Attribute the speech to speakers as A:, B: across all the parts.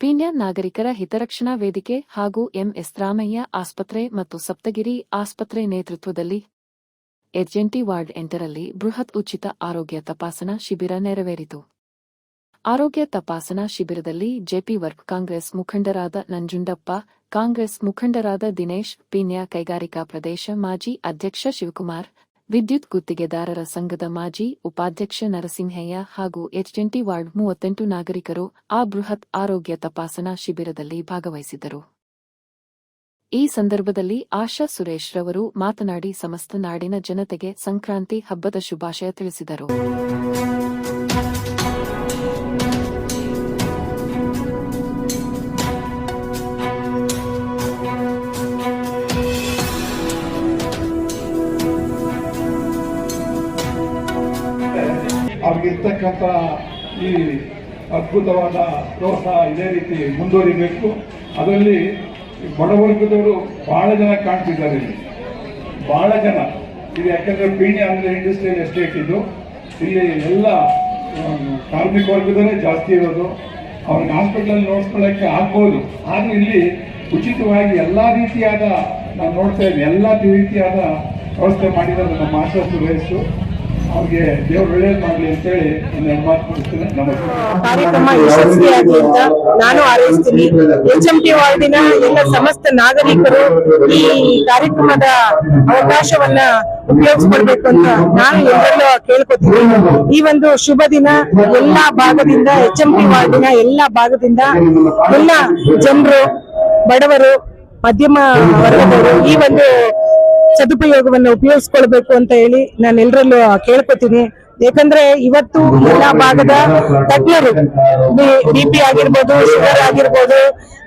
A: ಪೀಣ್ಯ ನಾಗರಿಕರ ಹಿತರಕ್ಷಣಾ ವೇದಿಕೆ ಹಾಗೂ ಎಂಎಸ್ ರಾಮಯ್ಯ ಆಸ್ಪತ್ರೆ ಮತ್ತು ಸಪ್ತಗಿರಿ ಆಸ್ಪತ್ರೆ ನೇತೃತ್ವದಲ್ಲಿ ಎರ್ಜೆಂಟಿ ವಾರ್ಡ್ ಎಂಟರಲ್ಲಿ ಬೃಹತ್ ಉಚಿತ ಆರೋಗ್ಯ ತಪಾಸಣಾ ಶಿಬಿರ ನೆರವೇರಿತು. ಆರೋಗ್ಯ ತಪಾಸಣಾ ಶಿಬಿರದಲ್ಲಿ ಜೆಪಿ ವರ್ಕ್ ಕಾಂಗ್ರೆಸ್ ಮುಖಂಡರಾದ ನಂಜುಂಡಪ್ಪ, ಕಾಂಗ್ರೆಸ್ ಮುಖಂಡರಾದ ದಿನೇಶ್ ಪೀಣ್ಯ ಕೈಗಾರಿಕಾ ಪ್ರದೇಶ ಮಾಜಿ ಅಧ್ಯಕ್ಷ ಶಿವಕುಮಾರ್ ವಿದ್ಯುತ್ ಗುತ್ತಿಗೆದಾರರ ಸಂಘದ ಮಾಜಿ ಉಪಾಧ್ಯಕ್ಷ ನರಸಿಂಹಯ್ಯ ಹಾಗೂ ಎಚ್ಎಂಟಿ ವಾರ್ಡ್ ಮೂವತ್ತೆಂಟು ನಾಗರಿಕರು ಆ ಬೃಹತ್ ಆರೋಗ್ಯ ತಪಾಸಣಾ ಶಿಬಿರದಲ್ಲಿ ಭಾಗವಹಿಸಿದರು ಈ ಸಂದರ್ಭದಲ್ಲಿ ಆಶಾ ಸುರೇಶ್ ರವರು ಮಾತನಾಡಿ ಸಮಸ್ತ ನಾಡಿನ ಜನತೆಗೆ ಸಂಕ್ರಾಂತಿ ಹಬ್ಬದ ಶುಭಾಶಯ ತಿಳಿಸಿದರು.
B: ಅವ್ರಿಗಿರ್ತಕ್ಕಂಥ ಈ ಅದ್ಭುತವಾದ ಪ್ರೋತ್ಸಾಹ ಇದೇ ರೀತಿ ಮುಂದುವರಿಬೇಕು. ಅದರಲ್ಲಿ ಬಡವರ್ಗದವರು ಬಹಳ ಜನ ಕಾಣ್ತಿದ್ದಾರೆ ಇಲ್ಲಿ. ಬಹಳ ಜನ. ಇದು ಯಾಕಂದ್ರೆ ಪೀಣ್ಯ ಅಂದರೆ ಇಂಡಸ್ಟ್ರಿಯಲ್ ಎಸ್ಟೇಟ್ ಇದು. ಇಲ್ಲಿ ಎಲ್ಲ ಕಾರ್ಮಿಕ ವರ್ಗದವರೇ ಜಾಸ್ತಿ ಇರೋದು. ಅವ್ರಿಗೆ ಹಾಸ್ಪಿಟಲ್ ನೋಡ್ಕೊಳ್ಳೋಕ್ಕೆ ಆಗ್ಬೋದು. ಆದರೆ ಇಲ್ಲಿ ಉಚಿತವಾಗಿ ಎಲ್ಲಾ ರೀತಿಯಾದ, ನಾನು ನೋಡ್ತಾ ಇದ್ದೀನಿ, ಎಲ್ಲ ರೀತಿಯಾದ ವ್ಯವಸ್ಥೆ ಮಾಡಿರೋದು ನಮ್ಮ ಆಶಾ ಸುರೇಶು ಅವ್ರಿಗೆ
C: ಕಾರ್ಯಕ್ರಮ ಯಶಸ್ವಿಯಾಗಿ ಅಂತ ನಾನು ಹಾರೈಸ್ತೀನಿ ಎಚ್ ಎಂ ಟಿ ವಾರ್ಡಿನ ಎಲ್ಲ ಸಮಸ್ತ ನಾಗರಿಕರು ಈ ಕಾರ್ಯಕ್ರಮದ ಅವಕಾಶವನ್ನ ಉಪಯೋಗಿಸ್ಕೊಡ್ಬೇಕು ಅಂತ ನಾನು ಎಲ್ಲರಲ್ಲೂ ಕೇಳ್ಕೊತೀನಿ ಈ ಒಂದು ಶುಭ ದಿನ ಎಲ್ಲಾ ಭಾಗದಿಂದ ಎಚ್ ಎಂ ಟಿ ವಾರ್ಡಿನ ಎಲ್ಲಾ ಭಾಗದಿಂದ ಎಲ್ಲ ಜನರು, ಬಡವರು, ಮಧ್ಯಮ ವರ್ಗದವರು ಈ ಒಂದು ಸದುಪಯೋಗವನ್ನು ಉಪಯೋಗಿಸ್ಕೊಳ್ಬೇಕು ಅಂತ ಹೇಳಿ ನಾನು ಎಲ್ಲರಲ್ಲೂ ಕೇಳ್ಕೊತೀನಿ. ಯಾಕಂದ್ರೆ ಇವತ್ತು ಎಲ್ಲಾ ಭಾಗದ ತಜ್ಞರು ಬಿ ಪಿ ಆಗಿರ್ಬೋದು ಶುಗರ್ ಆಗಿರ್ಬೋದು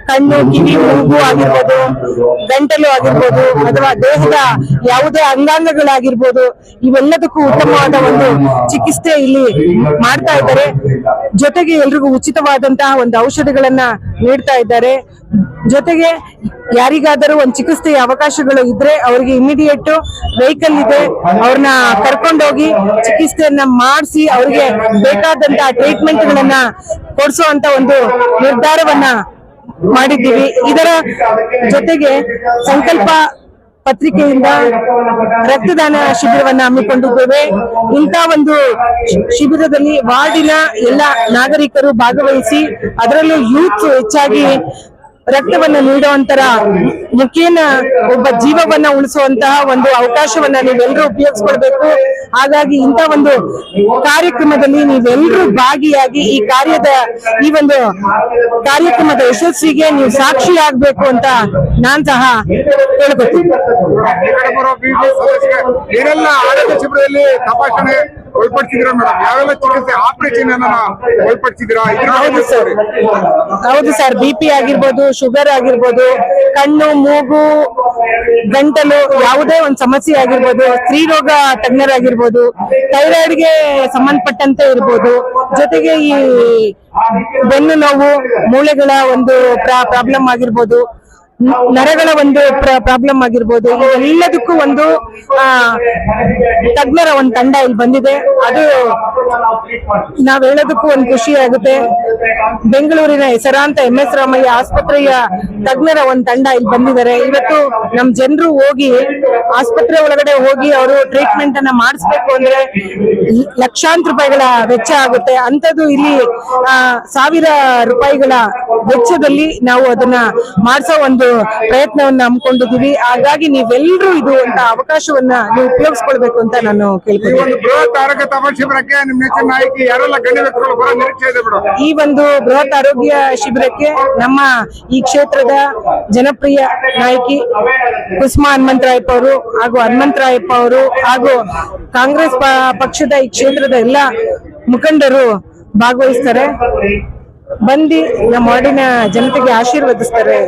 C: ಕಣ್ಣು ಕಿವಿ ಮೂಗು ಆಗಿರ್ಬೋದು ಗಂಟಲು ಆಗಿರ್ಬೋದು ಅಥವಾ ದೇಹದ ಯಾವುದೇ ಅಂಗಾಂಗಗಳಾಗಿರ್ಬೋದು ಇವೆಲ್ಲದಕ್ಕೂ ಉತ್ತಮವಾದ ಒಂದು ಚಿಕಿತ್ಸೆ ಇಲ್ಲಿ ಮಾಡ್ತಾ ಇದ್ದಾರೆ. ಜೊತೆಗೆ ಎಲ್ರಿಗೂ ಉಚಿತವಾದಂತಹ ಒಂದು ಔಷಧಿಗಳನ್ನ ನೀಡ್ತಾ ಇದ್ದಾರೆ. ಜೊತೆಗೆ ಯಾರಿಗಾದರೂ ಒಂದು ಚಿಕಿತ್ಸೆಯ ಅವಕಾಶಗಳು ಇದ್ರೆ ಅವರಿಗೆ ಇಮಿಡಿಯೇಟ್ ವೆಹಿಕಲ್ ಇದೆ. ಅವ್ರನ್ನ ಕರ್ಕೊಂಡೋಗಿ ಚಿಕಿತ್ಸೆಯನ್ನ ಮಾಡಿಸಿ ಅವ್ರಿಗೆ ಬೇಕಾದಂತಹ ಟ್ರೀಟ್ಮೆಂಟ್ ಗಳನ್ನ ಕೊಡಿಸುವಂತ ಒಂದು ನಿರ್ಧಾರವನ್ನ ಮಾಡಿದ್ದೀವಿ. ಇದರ ಜೊತೆಗೆ ಸಂಕಲ್ಪ ಪತ್ರಿಕೆಯಿಂದ ರಕ್ತದಾನ ಶಿಬಿರವನ್ನ ಹಮ್ಮಿಕೊಂಡಿದ್ದೇವೆ. ಇಂಥ ಒಂದು ಶಿಬಿರದಲ್ಲಿ ವಾರ್ಡಿನ ಎಲ್ಲ ನಾಗರಿಕರು ಭಾಗವಹಿಸಿ ಅದರಲ್ಲೂ ಯೂತ್ ಹೆಚ್ಚಾಗಿ ರಕ್ತವನ್ನ ನೀಡುವಂತರ ಮುಖೇನ ಒಬ್ಬ ಜೀವವನ್ನ ಉಳಿಸುವಂತಹ ಒಂದು ಅವಕಾಶವನ್ನ ನೀವೆಲ್ಲರೂ ಉಪಯೋಗಿಸ್ಕೊಳ್ಬೇಕು ಹಾಗಾಗಿ ಇಂಥ ಒಂದು ಕಾರ್ಯಕ್ರಮದಲ್ಲಿ ನೀವೆಲ್ಲರೂ ಭಾಗಿಯಾಗಿ ಈ ಕಾರ್ಯದ, ಈ ಒಂದು ಕಾರ್ಯಕ್ರಮದ ಯಶಸ್ವಿಗೆ ನೀವು ಸಾಕ್ಷಿಯಾಗಬೇಕು ಅಂತ ನಾನ್ ಸಹ ಹೇಳ್ಕೊತೀನಿ
D: ಏನೆಲ್ಲ ಆರೋಗ್ಯ ಶಿಬಿರದಲ್ಲಿ ತಪಾಸಣೆ ಒಳಪಡಿಸಿದ್ರ ಮೇಡಮ್? ಯಾವೆಲ್ಲ ಚಿಕಿತ್ಸೆ ಆಪರೇಷನ್ ಅನ್ನ
C: ಹೌದು ಸರ್. ಹೌದು ಸರ್. ಬಿ ಪಿ ಆಗಿರ್ಬೋದು, ಶುಗರ್ ಆಗಿರ್ಬೋದು, ಕಣ್ಣು, ಮೂಗು, ಗಂಟಲು, ಯಾವುದೇ ಒಂದು ಸಮಸ್ಯೆ ಆಗಿರ್ಬೋದು, ಸ್ತ್ರೀರೋಗ ತಜ್ಞರಾಗಿರ್ಬೋದು ಥೈರಾಯ್ಡ್ಗೆ ಸಂಬಂಧಪಟ್ಟಂತೆ ಇರ್ಬೋದು, ಜೊತೆಗೆ ಈ ಬೆನ್ನು ನೋವು, ಮೂಳೆಗಳ ಒಂದು ಪ್ರಾಬ್ಲಮ್ ಆಗಿರ್ಬೋದು ನರಗಳ ಒಂದು ಪ್ರಾಬ್ಲಮ್ ಆಗಿರ್ಬೋದು. ಎಲ್ಲದಕ್ಕೂ ಒಂದು ತಜ್ಞರ ಒಂದು ತಂಡ ಇಲ್ಲಿ ಬಂದಿದೆ. ಅದು ನಾವ್ ಹೇಳೋದಕ್ಕೂ ಒಂದು ಖುಷಿ ಆಗುತ್ತೆ. ಬೆಂಗಳೂರಿನ ಹೆಸರಾಂತ ಎಂ ಎಸ್ ರಾಮಯ್ಯ ಆಸ್ಪತ್ರೆಯ ತಜ್ಞರ ಒಂದು ತಂಡ ಇಲ್ಲಿ ಬಂದಿದ್ದಾರೆ. ಇವತ್ತು ನಮ್ ಜನರು ಹೋಗಿ ಆಸ್ಪತ್ರೆ ಒಳಗಡೆ ಹೋಗಿ ಅವರು ಟ್ರೀಟ್ಮೆಂಟ್ ಅನ್ನ ಮಾಡಿಸ್ಬೇಕು ಅಂದ್ರೆ ಲಕ್ಷಾಂತರ ರೂಪಾಯಿಗಳ ವೆಚ್ಚ ಆಗುತ್ತೆ. ಅಂತದ್ದು ಇಲ್ಲಿ ಸಾವಿರ ರೂಪಾಯಿಗಳ ವೆಚ್ಚದಲ್ಲಿ ನಾವು ಅದನ್ನ ಮಾಡಿಸೋ ಒಂದು ಪ್ರಯತ್ನವನ್ನ ಹಮ್ಮಿಕೊಂಡಿದೀವಿ ಹಾಗಾಗಿ ನೀವೆಲ್ಲರೂ ಇದು ಅಂತ ಅವಕಾಶವನ್ನ ನೀವು ಉಪಯೋಗಿಸ್ಕೊಳ್ಬೇಕು ಅಂತ ನಾನು
D: ಮೇಡಮ್
C: ಈ ಒಂದು ಬೃಹತ್ ಆರೋಗ್ಯ ಶಿಬಿರಕ್ಕೆ ನಮ್ಮ ಈ ಕ್ಷೇತ್ರದ ಜನಪ್ರಿಯ ನಾಯಕಿ ಕುಸುಮಾ ಹನುಮಂತರಾಯಪ್ಪ ಅವರು ಹಾಗೂ ಹನುಮಂತರಾಯಪ್ಪ ಅವರು ಹಾಗೂ ಕಾಂಗ್ರೆಸ್ ಪಕ್ಷದ ಈ ಕ್ಷೇತ್ರದ ಎಲ್ಲ ಮುಖಂಡರು ಭಾಗವಹಿಸ್ತಾರೆ. ಬಂದಿ ನಮ್ಮ ವಾರ್ಡಿನ ಜನತೆಗೆ ಆಶೀರ್ವದಿಸ್ತಾರೆ.